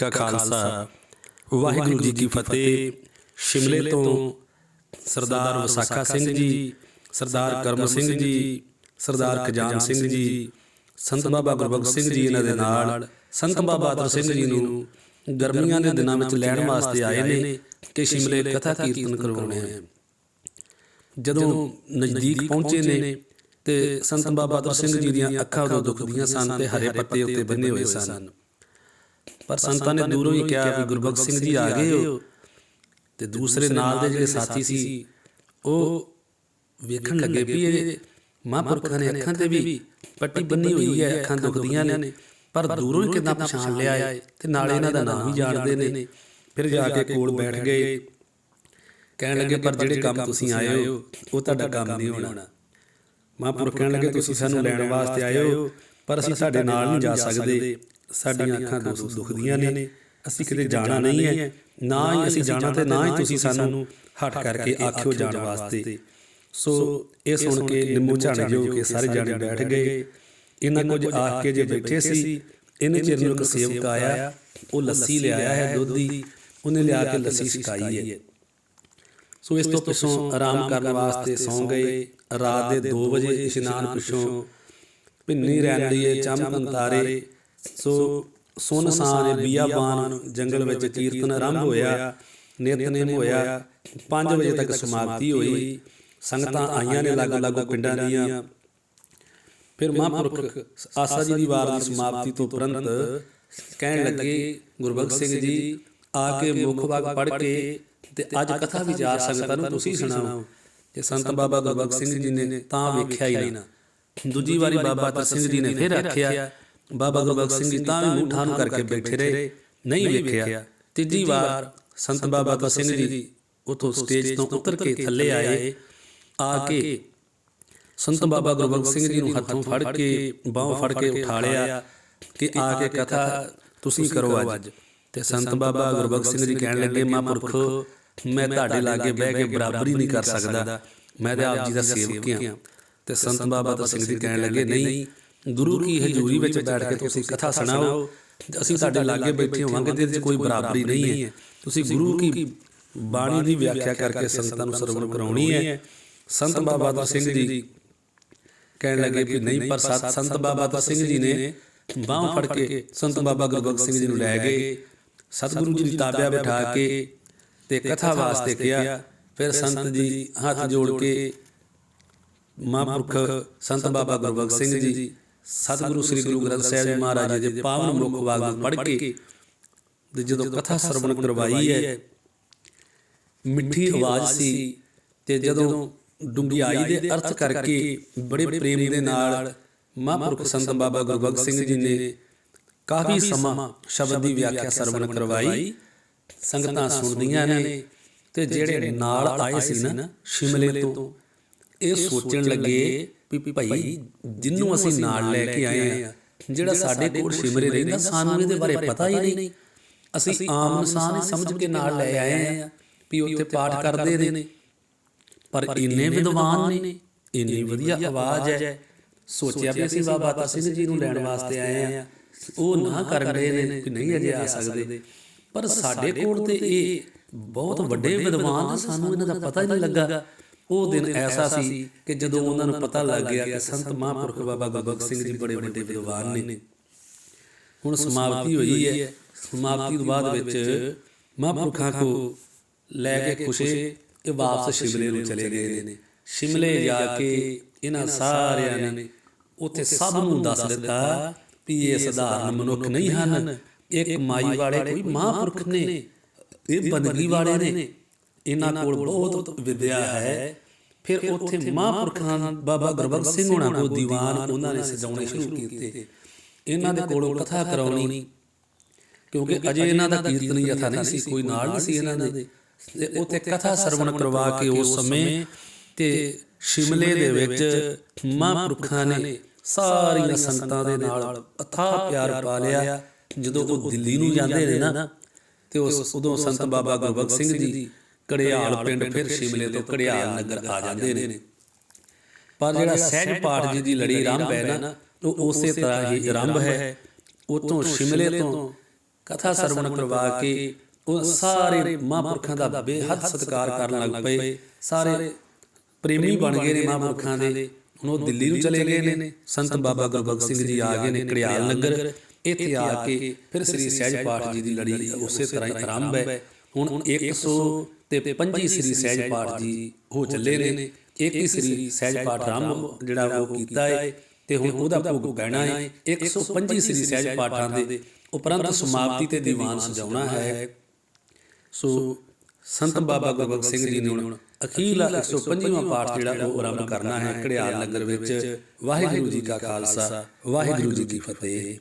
ਕਾ ਖਾਲਸਾ। ਵਾਹਿਗੁਰੂ ਜੀ ਕੀ ਫਤਿਹ। ਸ਼ਿਮਲੇ ਤੋਂ ਸਰਦਾਰ ਵਸਾਖਾ ਸਿੰਘ ਜੀ ਸਰਦਾਰ ਕਰਮ ਸਿੰਘ ਜੀ ਸਰਦਾਰ ਖਜਾਨ ਸਿੰਘ ਜੀ ਸੰਤ ਬਾਬਾ ਗੁਰਬਖਸ਼ ਸਿੰਘ ਜੀ ਇਹਨਾਂ ਦੇ ਨਾਲ ਸੰਤ ਬਾਬਾ ਅਤਰ ਸਿੰਘ ਜੀ ਨੂੰ ਗਰਮੀਆਂ ਦੇ ਦਿਨਾਂ ਵਿੱਚ ਲੈਣ ਵਾਸਤੇ ਆਏ ਨੇ ਕਿ ਸ਼ਿਮਲੇ ਕਥਾ ਕੀਰਤਨ ਕਰਵਾਉਣੇ ਆ ਜਦੋਂ ਨਜ਼ਦੀਕ ਪਹੁੰਚੇ ਨੇ ਤੇ ਸੰਤ ਬਾਬਾ ਅਤਰ ਸਿੰਘ ਜੀ ਦੀਆਂ ਅੱਖਾਂ ਉਦੋਂ ਦੁਖਦੀਆਂ ਸਨ ਤੇ ਹਰੇ ਪੱਤੇ ਉੱਤੇ ਬੰਨੇ ਹੋਏ ਸਨ। ਪਰ ਸੰਤਾਂ ਨੇ ਦੂਰੋਂ ਹੀ ਕਿਹਾ ਵੀ ਗੁਰਬਖਸ਼ ਸਿੰਘ ਜੀ ਆ ਗਏ ਹੋ। ਤੇ ਦੂਸਰੇ ਨਾਲ ਦੇ ਜਿਹੜੇ ਸਾਥੀ ਸੀ ਉਹ ਵੇਖਣ ਲੱਗੇ ਵੀ ਇਹ ਮਹਾਂਪੁਰਖਾਂ ਨੇ ਅੱਖਾਂ ਤੇ ਵੀ ਪੱਟੀ ਬੰਨੀ ਹੋਈ ਹੈ ਅੱਖਾਂ ਦੁਖਦੀਆਂ ਨੇ। ਪਰ ਦੂਰੋਂ ਹੀ ਕਿਦਾਂ ਪਛਾਣ ਲਿਆ ਹੈ ਤੇ ਨਾਲੇ ਇਹਨਾਂ ਦਾ ਨਾਮ ਵੀ ਜਾਣਦੇ ਨੇ। ਫਿਰ ਜਾ ਕੇ ਕੋਲ ਬੈਠ ਗਏ। ਕਹਿਣ ਲੱਗੇ ਪਰ ਜਿਹੜੇ ਕੰਮ ਤੁਸੀਂ ਆਏ ਹੋ ਉਹ ਤੁਹਾਡਾ ਕੰਮ ਨਹੀਂ ਹੋਣਾ। ਮਹਾਂਪੁਰਖ ਕਹਿਣ ਲੱਗੇ ਤੁਸੀਂ ਸਾਨੂੰ ਲੈਣ ਵਾਸਤੇ ਆਏ ਹੋ ਪਰ ਅਸੀਂ ਤੁਹਾਡੇ ਨਾਲ ਨਹੀਂ ਜਾ ਸਕਦੇ। ਸਾਡੀਆਂ ਅੱਖਾਂ ਦੁਖ- ਦੁਖਦੀਆਂ ਨੇ। ਅਸੀਂ ਕਿਤੇ ਜਾਣਾ ਨਹੀਂ ਹੈ। ਨਾ ਹੀ ਅਸੀਂ ਜਾਣਾ ਤੇ ਨਾ ਹੀ ਤੁਸੀਂ ਸਾਨੂੰ ਹਟ ਕਰਕੇ ਆਖਿਓ ਜਾਣ ਵਾਸਤੇ। ਸੋ ਇਹ ਸੁਣ ਕੇ ਨਿੰਮੋ ਝਾਣੇ ਜੋ ਕੇ ਸਾਰੇ ਜਾਣੇ ਬੈਠ ਗਏ। ਇਹਨਾਂ ਕੁਝ ਆਖ ਕੇ ਜੇ ਬੈਠੇ ਸੀ ਇਹਨੇ ਚਿਰ ਨੂੰ ਇੱਕ ਸੇਵਕ ਆਇਆ। ਉਹ ਲੱਸੀ ਲਿਆਇਆ ਹੈ ਦੁੱਧ ਦੀ। ਉਹਨੇ ਲਿਆ ਕੇ ਲੱਸੀ ਸਿਕਾਈ ਹੈ। ਸੋ ਇਸ ਤੋਂ ਪਿੱਛੋਂ ਆਰਾਮ ਕਰਨ ਵਾਸਤੇ ਸੌਂ ਗਏ। ਰਾਤ ਦੇ 2 ਵਜੇ ਇਸ਼ਨਾਨ ਪਿੱਛੋਂ ਭਿੰਨੀ ਰਹਿੰਦੀਏ ਚਮਕਨ ਤਾਰੇ ਸੋ ਸੁਨ ਸਾਨੇ ਬੀਆਬਾਨ ਜੰਗਲ ਵਿੱਚ ਕੀਰਤਨ ਆਰੰਭ ਹੋਇਆ ਨਿਤਨੇਮ ਹੋਇਆ 5 ਵਜੇ ਤੱਕ ਸਮਾਪਤੀ ਹੋਈ ਸੰਗਤਾਂ ਆਈਆਂ ਨੇ ਲੱਗ ਲੱਗ ਪਿੰਡਾਂ ਦੀਆਂ। ਫਿਰ ਮਹਾਂਪੁਰਖ ਆਸਾ ਜੀ ਦੀ ਵਾਰ ਦੀ ਸਮਾਪਤੀ ਤੋਂ ਤੁਰੰਤ ਕਹਿਣ ਲੱਗੇ ਗੁਰਬਖਸ਼ ਸਿੰਘ ਜੀ ਆ ਕੇ ਮੁੱਖ ਭਾਗ ਪੜ੍ਹ ਕੇ ਤੇ ਅੱਜ ਕਥਾ ਵਿਚਾਰ ਸੰਗਤਾਂ ਨੂੰ ਤੁਸੀਂ ਸੁਣਾਓ। ਤੇ ਸੰਤ ਬਾਬਾ ਗੁਰਬਖਸ਼ ਸਿੰਘ ਜੀ ਨੇ ਤਾਂ ਵੇਖਿਆ ਹੀ ਨਾ। ਦੂਜੀ ਵਾਰੀ ਬਾਬਾ ਤਰ ਸਿੰਘ ਜੀ ਨੇ ਫਿਰ ਆਖਿਆ ਬਾਬਾ ਗੁਰਬਖਸ਼ ਸਿੰਘ ਜੀ ਤਾਂ ਵੀ ਕਰਕੇ ਬੈਠੇ ਰਹੇ ਨਹੀਂ ਵੇਖਿਆ। ਤੀਜੀ ਵਾਰ ਸੰਤ ਬਾਬਾ ਤਰ ਸਿੰਘ ਜੀ ਉਥੋਂ ਸਟੇਜ ਤੋਂ ਉਤਰ ਕੇ ਥੱਲੇ ਆਏ। ਆ ਕੇ ਸੰਤ ਬਾਬਾ ਗੁਰਬਖਸ਼ ਸਿੰਘ ਜੀ ਨੂੰ ਹੱਥੋਂ ਫੜ ਕੇ ਬਾਹੋਂ ਫੜ ਕੇ ਉਠਾ ਲਿਆ ਕਿ ਆ ਕੇ ਕਥਾ ਤੁਸੀਂ ਕਰੋ ਅੱਜ। ਤੇ ਸੰਤ ਬਾਬਾ ਗੁਰਬਖਸ਼ ਸਿੰਘ ਜੀ ਕਹਿਣ ਲੱਗੇ ਮਹਾਂਪੁਰਖ ਮੈਂ ਤੁਹਾਡੇ ਲਾਗੇ ਬਹਿ ਕੇ ਬਰਾਬਰੀ ਨਹੀਂ ਕਰ ਸਕਦਾ ਮੈਂ ਤੇ ਆਪ ਜੀ ਦਾ ਸੇਵਕ ਹਾਂ ਤੇ ਸੰਤ ਬਾਬਾ ਤਾਂ ਸਿੰਘ ਜੀ ਕਹਿਣ ਲੱਗੇ ਨਹੀਂ ਗੁਰੂ ਕੀ ਹਜ਼ੂਰੀ ਵਿੱਚ ਬੈਠ ਕੇ ਤੁਸੀਂ ਕਥਾ ਸੁਣਾਓ। ਅਸੀਂ ਤੁਹਾਡੇ ਲਾਗੇ ਬੈਠੇ ਹੋਵਾਂਗੇ ਤੇ ਇਹਦੇ 'ਚ ਕੋਈ ਬਰਾਬਰੀ ਨਹੀਂ ਹੈ। ਤੁਸੀਂ ਗੁਰੂ ਕੀ ਬਾਣੀ ਦੀ ਵਿਆਖਿਆ ਕਰਕੇ ਸੰਤਾਂ ਨੂੰ ਸਰਵਣ ਕਰਾਉਣੀ ਹੈ। ਸੰਤ ਬਾਬਾ ਤਾਂ ਸਿੰਘ ਜੀ ਕਹਿਣ ਲੱਗੇ ਕਿ ਨਹੀਂ ਪਰ ਸਤ ਸੰਤ ਬਾਬਾ ਤਾਂ ਸਿੰਘ ਜੀ ਨੇ ਬਾਹ ਫੜ ਕੇ ਸੰਤ ਬਾਬਾ ਗੁਰਬਖਸ਼ ਸਿੰਘ ਜੀ ਨੂੰ ਲੈ ਗਏ। ਸਤਿਗੁਰੂ ਜੀ ਦੀ ਤਾਬਿਆ ਬਿਠਾ ਕੇ ਤੇ ਕਥਾ ਵਾਸਤੇ ਕਿਹਾ। ਫਿਰ ਸੰਤ ਜੀ ਹੱਥ ਜੋੜ ਕੇ ਮਹਾਂਪੁਰਖ ਸੰਤ ਬਾਬਾ ਗੁਰਬਖਸ਼ ਸਿੰਘ ਜੀ ਸਤਿਗੁਰੂ ਸ੍ਰੀ ਗੁਰੂ ਗ੍ਰੰਥ ਸਾਹਿਬ ਜੀ ਮਹਾਰਾਜ ਜੀ ਦੇ ਪਾਵਨ ਮੁਖ ਵਾਗ ਨੂੰ ਪੜ੍ਹ ਕੇ ਤੇ ਜਦੋਂ ਕਥਾ ਸਰਵਣ ਕਰਵਾਈ ਹੈ, ਮਿੱਠੀ ਆਵਾਜ਼ ਸੀ ਤੇ ਜਦੋਂ ਡੁੰਗਿਆਈ ਦੇ ਅਰਥ ਕਰਕੇ ਬੜੇ ਪ੍ਰੇਮ ਦੇ ਨਾਲ ਮਹਾਂਪੁਰਖ ਸੰਤ ਬਾਬਾ ਗੁਰਬਖਸ਼ ਸਿੰਘ ਜੀ ਨੇ ਕਾਫੀ ਸਮਾਂ ਸ਼ਬਦ ਦੀ ਵਿਆਖਿਆ ਸਰਵਣ ਕਰਵਾਈ, ਸੰਗਤਾਂ ਸੁਣਦੀਆਂ ਨੇ ਤੇ ਜਿਹੜੇ ਨਾਲ ਆਏ ਸੀ ਨਾ, ਸ਼ਿਮਲੇ ਤੋਂ ਇਹ ਸੋਚਣ ਲੱਗੇ ਵੀ ਭਾਈ ਜਿੰਨੂੰ ਅਸੀਂ ਨਾਲ ਲੈ ਕੇ ਆਏ ਆ ਜਿਹੜਾ ਸਾਡੇ ਕੋਲ ਸ਼ਿਮਲੇ ਰਹਿੰਦਾ ਸਾਨੂੰ ਇਹਦੇ ਬਾਰੇ ਪਤਾ ਹੀ ਨਹੀਂ। ਅਸੀਂ ਆਮ ਇਨਸਾਨ ਹੀ ਸਮਝ ਕੇ ਨਾਲ ਲੈ ਆਏ ਆ ਵੀ ਉੱਥੇ ਪਾਠ ਕਰਦੇ ਨੇ। ਪਰ ਇੰਨੇ ਵਿਦਵਾਨ ਨੇ ਇੰਨੀ ਵਧੀਆ ਆਵਾਜ਼ ਹੈ। ਸੋਚਿਆ ਵੀ ਅਸੀਂ ਬਾਬਾ ਤਾਂ ਸਿੰਘ ਜੀ ਨੂੰ ਲੈਣ ਵਾਸਤੇ ਆਏ ਆ ਉਹ ਨਾ ਕਰ ਰਹੇ ਨੇ ਕਿ ਨਹੀਂ ਅਜੇ ਆ ਸਕਦੇ। ਪਰ ਸਾਡੇ ਕੋਲ ਤੇ ਇਹ ਬਹੁਤ ਵੱਡੇ ਵਿਦਵਾਨ ਸਾਨੂੰ। ਇਹਨਾਂ ਦਾ ਪਤਾ ਹੀ ਨਹੀਂ ਲੱਗਾ ਉਹ ਦਿਨ ਐਸਾ ਸੀ ਕਿ ਜਦੋਂ ਉਹਨਾਂ ਨੂੰ ਪਤਾ ਲੱਗ ਗਿਆ ਕਿ ਸੰਤ ਮਹਾਂਪੁਰਖ ਬਾਬਾ ਗੁਰਬਖਸ਼ ਸਿੰਘ ਜੀ ਬੜੇ ਵੱਡੇ ਵਿਦਵਾਨ ਨੇ। ਹੁਣ ਸਮਾਪਤੀ ਹੋਈ ਹੈ। ਸਮਾਪਤੀ ਤੋਂ ਬਾਅਦ ਵਿੱਚ ਮਹਾਂਪੁਰਖਾਂ ਕੋ ਲੈ ਕੇ ਖੁਸ਼ੇ ਇਹ ਵਾਪਸ ਸ਼ਿਮਲੇ ਨੂੰ ਚਲੇ ਗਏ ਨੇ। ਸ਼ਿਮਲੇ ਜਾ ਕੇ ਇਹਨਾਂ ਸਾਰਿਆਂ ਨੇ ਉੱਥੇ ਸਭ ਨੂੰ ਦੱਸ ਦਿੱਤਾ ਵੀ ਇਹ ਸਧਾਰਨ ਮਨੁੱਖ ਨਹੀਂ ਹਨ। ਇੱਕ ਮਾਈ ਵਾਲੇ ਕੋਈ ਮਹਾਂਪੁਰਖ ਨੇ। ਇਹ ਬੰਦਗੀ ਵਾਲੇ ਨੇ। ਇਹਨਾਂ ਕੋਲ ਬਹੁਤ ਵਿਦਿਆ ਹੈ। ਫਿਰ ਉੱਥੇ ਮਹਾਂਪੁਰਖਾਂ ਬਾਬਾ ਗੁਰਬਖਸ਼ ਸਿੰਘ ਹੋਣਾ ਕੋ ਦੀਵਾਨ ਉਹਨਾਂ ਨੇ ਸਜਾਉਣੇ ਸ਼ੁਰੂ ਕੀਤੇ। ਇਹਨਾਂ ਦੇ ਕੋਲੋਂ ਕਥਾ ਕਰਾਉਣੀ। ਕਿਉਂਕਿ ਅਜੇ ਇਹਨਾਂ ਦਾ ਕੀਰਤਨ ਯਥਾ ਨਹੀਂ ਸੀ ਕੋਈ ਨਾਲ ਨਹੀਂ ਸੀ ਇਹਨਾਂ ਦੇ। ਤੇ ਉੱਥੇ ਕਥਾ ਸਰਵਣ ਕਰਵਾ ਕੇ ਉਸ ਸਮੇਂ ਤੇ ਸ਼ਿਮਲੇ ਦੇ ਵਿੱਚ ਮਹਾਂਪੁਰਖਾਂ ਨੇ ਸਾਰੀਆਂ ਸੰਗਤਾਂ ਦੇ ਨਾਲ ਅਥਾਹ ਪਿਆਰ ਪਾ ਲਿਆ। ਜਦੋਂ ਉਹ ਦਿੱਲੀ ਨੂੰ ਜਾਂਦੇ ਨੇ ਨਾ ਤੇ ਉਸ ਉਦੋਂ ਸੰਤ ਬਾਬਾ ਗੁਰਬਖਸ਼ ਸਿੰਘ ਜੀ ਕੜਿਆਲ ਪਿੰਡ ਫਿਰ ਸ਼ਿਮਲੇ ਤੋਂ ਕੜਿਆਲ ਨਗਰ ਆ ਜਾਂਦੇ ਨੇ। ਪਰ ਜਿਹੜਾ ਸਹਿਜ ਪਾਠ ਜੀ ਦੀ ਲੜੀ ਆਰੰਭ ਹੈ ਨਾ ਉਹ ਉਸੇ ਤਰ੍ਹਾਂ ਹੀ ਆਰੰਭ ਹੈ। ਉਤੋਂ ਸ਼ਿਮਲੇ ਤੋਂ ਕਥਾ ਸਰਵਣ ਕਰਵਾ ਕੇ ਉਹ ਸਾਰੇ ਮਹਾਂਪੁਰਖਾਂ ਦਾ ਬੇਹੱਦ ਸਤਿਕਾਰ ਕਰਨ ਲੱਗ ਪਏ। ਸਾਰੇ ਪ੍ਰੇਮੀ ਬਣ ਗਏ ਨੇ ਮਹਾਂਪੁਰਖਾਂ ਦੇ। ਹੁਣ ਉਹ ਦਿੱਲੀ ਨੂੰ ਚਲੇ ਗਏ ਨੇ। ਸੰਤ ਬਾਬਾ ਗੁਰਬਖਸ਼ ਸਿੰਘ ਜੀ ਆ ਗਏ ਨੇ ਕੜਿਆਲ ਨਗਰ ਇੱਥੇ ਆ ਕੇ ਫਿਰ ਸ੍ਰੀ ਸਹਿਜ ਪਾਠ ਜੀ ਦੀ ਲੜੀ ਉਸੇ ਤਰ੍ਹਾਂ ਹੀ ਆਰੰਭ ਹੈ ਹੁਣ 100 ਤੇ 25 ਸ੍ਰੀ ਸਹਿਜ ਪਾਠ ਜੀ ਹੋ ਚੱਲੇ ਨੇ। ਇੱਕ ਹੀ ਸ੍ਰੀ ਸਹਿਜ ਪਾਠ ਆਰੰਭ ਜਿਹੜਾ ਉਹ ਕੀਤਾ ਹੈ ਤੇ ਹੁਣ ਉਹਦਾ ਭੋਗ ਪੈਣਾ ਹੈ 125 ਸ੍ਰੀ ਸਹਿਜ ਪਾਠਾਂ ਦੇ ਉਪਰੰਤ ਸਮਾਪਤੀ ਤੇ ਦੀਵਾਨ ਸਜਾਉਣਾ ਹੈ। ਸੋ ਸੰਤ ਬਾਬਾ ਗੁਰਬਖਸ਼ ਸਿੰਘ ਜੀ ਨੇ ਹੁਣ ਅਖੀਰਲਾ 125ਵਾਂ ਪਾਠ ਜਿਹੜਾ ਉਹ ਆਰੰਭ ਕਰਨਾ ਹੈ ਘੜਿਆਲ ਨਗਰ ਵਿੱਚ ਵਾਹਿਗੁਰੂ ਜੀ ਕਾ ਖਾਲਸਾ ਵਾਹਿਗੁਰੂ ਜੀ ਕੀ ਫਤਿਹ।